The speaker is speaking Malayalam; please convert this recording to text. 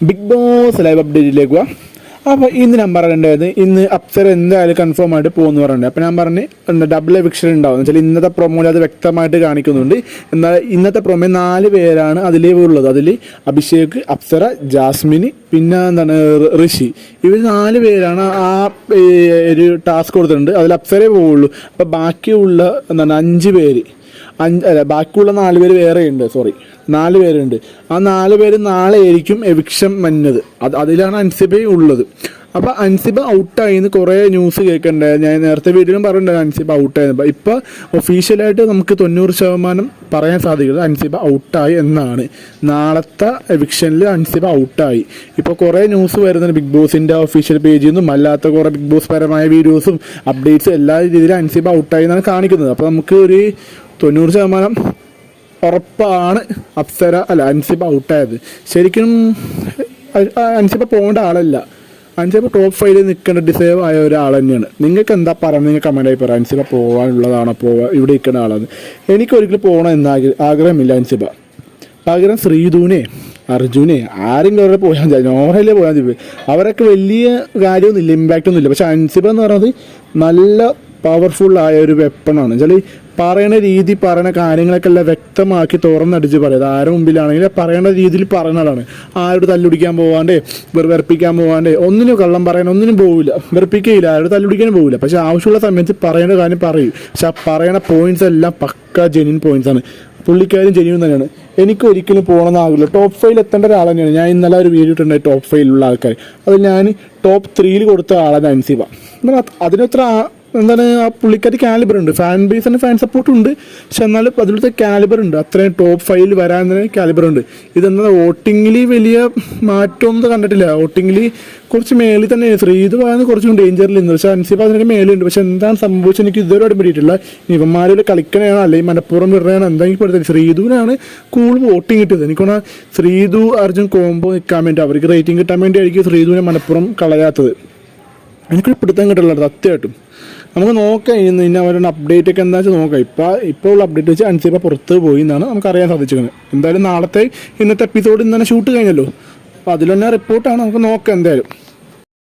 ബിഗ് ബോസ് ലൈവ് അപ്ഡേറ്റിലേക്ക് അപ്പോൾ ഇന്ന് ഞാൻ പറയേണ്ടത് ഇന്ന് അപ്സര എന്തായാലും കൺഫേം ആയിട്ട് പോകുമെന്ന് പറയുന്നത് അപ്പോൾ ഞാൻ പറഞ്ഞ് ഡബിൾ എവിക്ഷൻ ഉണ്ടാവും. എന്ന് വെച്ചാൽ ഇന്നത്തെ പ്രൊമോയിൽ അത് വ്യക്തമായിട്ട് കാണിക്കുന്നുണ്ട്. എന്നാൽ ഇന്നത്തെ പ്രൊമോ നാല് പേരാണ് അതിലേ ഉള്ളത്. അതിൽ അഭിഷേക് അപ്സര ജാസ്മിന് പിന്നെ എന്താണ് ഋഷി. ഇവർ നാല് പേരാണ് ആ ഒരു ടാസ്ക് കൊടുത്തിട്ടുണ്ട്. അതിൽ അപ്സരേ പോവുള്ളൂ. അപ്പോൾ ബാക്കിയുള്ള എന്താണ് അഞ്ച് പേര്. അഞ്ച് അല്ല ബാക്കിയുള്ള നാല് പേര് വേറെ ഉണ്ട് സോറി നാല് പേരുണ്ട്. ആ നാല് പേര് നാളെ ആയിരിക്കും എവിക്ഷൻ മഞ്ഞത്. അത് അതിലാണ് അൻസിബ ഉള്ളത്. അപ്പോൾ അൻസിബ ഔട്ടായി എന്ന് കുറേ ന്യൂസ് കേൾക്കണ്ടേ? ഞാൻ നേരത്തെ വീഡിയോയിലും പറഞ്ഞിട്ടുണ്ടായിരുന്നു അൻസിബ ഔട്ടായിരുന്നു ഇപ്പോൾ ഒഫീഷ്യലായിട്ട് നമുക്ക് തൊണ്ണൂറ് ശതമാനം പറയാൻ സാധിക്കുന്നത് അൻസിബ ഔട്ടായി എന്നാണ്. നാളത്തെ എവിക്ഷനിൽ അൻസിബ ഔട്ടായി. ഇപ്പോൾ കുറേ ന്യൂസ് വരുന്നുണ്ട്. ബിഗ് ബോസിന്റെ ഒഫീഷ്യൽ പേജിൽ നിന്നും അല്ലാത്ത കുറേ ബിഗ് ബോസ് പരമായ വീഡിയോസും അപ്ഡേറ്റ്സും എല്ലാ രീതിയിലും അൻസിബ ഔട്ടായി എന്നാണ് കാണിക്കുന്നത്. അപ്പോൾ നമുക്ക് ഒരു തൊണ്ണൂറ് ശതമാനം ഉറപ്പാണ് അപ്സര അല്ല അൻസിബ ഔട്ടായത്. ശരിക്കും അൻസിബ പോകേണ്ട ആളല്ല. അൻസിബ ടോപ്പ് ഫൈവിൽ നിൽക്കേണ്ട ഡിസേവ് ആയ ഒരാൾ തന്നെയാണ്. നിങ്ങൾക്ക് എന്താ പറയുന്നത് നിങ്ങൾ കമന്റായി പറയാം. അൻസിബ പോകാനുള്ളതാണോ പോവാ ഇവിടെ നിൽക്കുന്ന ആളാണ്. എനിക്ക് ഒരിക്കലും പോകണം എന്ന് ആഗ്ര- ആഗ്രഹമില്ല അൻസിബ. പകരം ശ്രീധുവിനെ അർജുനെ ആരെങ്കിലും അവരെ പോയാൽ മതി. നോറയിലേ പോയാൽ മതി. അവരൊക്കെ വലിയ കാര്യമൊന്നുമില്ല ഇമ്പാക്റ്റ് ഒന്നുമില്ല. പക്ഷെ അൻസിബ എന്ന് പറയുന്നത് നല്ല പവർഫുൾ ആയ ഒരു വെപ്പണാണ് വെച്ചാൽ പറയണ രീതി പറയണ കാര്യങ്ങളൊക്കെ എല്ലാം വ്യക്തമാക്കി തുറന്നടിച്ച് പറയുന്നത് ആരുടെ മുമ്പിലാണെങ്കിൽ പറയണ രീതിയിൽ പറയുന്നതാണ് ആരോട് തല്ലുടിക്കാൻ പോവാണ്ടേ വെറു വെറുപ്പിക്കാൻ പോവാണ്ടേ ഒന്നിനും കള്ളം പറയാൻ ഒന്നിനും പോവില്ല. വെറുപ്പിക്കുകയില്ല ആരോട് തല്ലുടിക്കാനും പോവില്ല. പക്ഷെ ആവശ്യമുള്ള സമയത്ത് പറയേണ്ട കാര്യം പറയും. പക്ഷെ ആ പറയണ പോയിന്റ്സ് എല്ലാം പക്ക ജെനുവിൻ പോയിന്റ്സ് ആണ്. പുള്ളിക്കാരും ജെന്യൂൻ തന്നെയാണ്. എനിക്ക് ഒരിക്കലും പോകണമെന്ന് ആകില്ല ടോപ്പ് ഫൈവിൽ എത്തേണ്ട ഒരാൾ തന്നെയാണ്. ഞാൻ ഇന്നലെ ഒരു വീഡിയോ ഇട്ടുണ്ടായി ടോപ്പ് ഫൈവിലുള്ള ആൾക്കാർ. അത് ഞാൻ ടോപ്പ് ത്രീയിൽ കൊടുത്ത ആളാണ് അൻസിബ. എന്നാൽ അത് അതിനത്ര എന്താണ് ആ പുള്ളിക്കാരി കാലിബർ ഉണ്ട്. ഫാൻ ബേസിന് ഫാൻ സപ്പോർട്ട് ഉണ്ട്. പക്ഷെ എന്നാലും അതിലത്തെ കാലിബർ ഉണ്ട്. അത്രയും ടോപ്പ് ഫൈവിൽ വരാൻ തന്നെ കാലിബർ ഉണ്ട്. ഇതെന്താ വോട്ടിങ്ങിൽ വലിയ മാറ്റമൊന്നും കണ്ടിട്ടില്ല. വോട്ടിങ്ങിൽ കുറച്ച് മേളിൽ തന്നെ ശ്രീത് പറയുന്നത് കുറച്ചും ഡേഞ്ചറിൽ നിന്ന്. പക്ഷെ അൻസിബ അതിനൊക്കെ മേലുണ്ട് പക്ഷെ എന്താണ് സംഭവിച്ചത്? എനിക്ക് ഇതുവരെ അടിപിടിയിട്ടില്ല ഇവന്മാരിൽ കളിക്കണയാണ് അല്ലെങ്കിൽ മനഃപൂർവം വിടുകയാണോ എന്തെങ്കിലും പെടുത്തില്ല ശ്രീധുവിനാണ് കൂൾ വോട്ടിംഗ് കിട്ടിയത്. എനിക്കൊന്ന് ശ്രീധു അർജുൻ കോംബോ നിൽക്കാൻ വേണ്ടി അവർക്ക് റേറ്റിംഗ് കിട്ടാൻ വേണ്ടി ആയിരിക്കും ശ്രീധുവിനെ മനഃപൂർവം കളയാത്തത്. എനിക്കൊരു പിടുത്തം കിട്ടില്ല സത്യമായിട്ടും. നമുക്ക് നോക്കാം ഇന്ന് ഇനി അവരുടെ അപ്ഡേറ്റ് ഒക്കെ എന്താ വെച്ചാൽ നോക്കാം. ഇപ്പോൾ ഇപ്പോൾ ഉള്ള അപ്ഡേറ്റ് വെച്ച് അൻസിബ പുറത്ത് പോയി എന്നാണ് നമുക്ക് അറിയാൻ സാധിച്ചിരിക്കുന്നത്. എന്തായാലും നാളത്തെ ഇന്നത്തെ എപ്പിസോഡ് ഇന്ന് തന്നെ ഷൂട്ട് കഴിഞ്ഞല്ലോ. അപ്പോൾ അതിൽ റിപ്പോർട്ടാണ് നമുക്ക് നോക്കാം എന്തായാലും.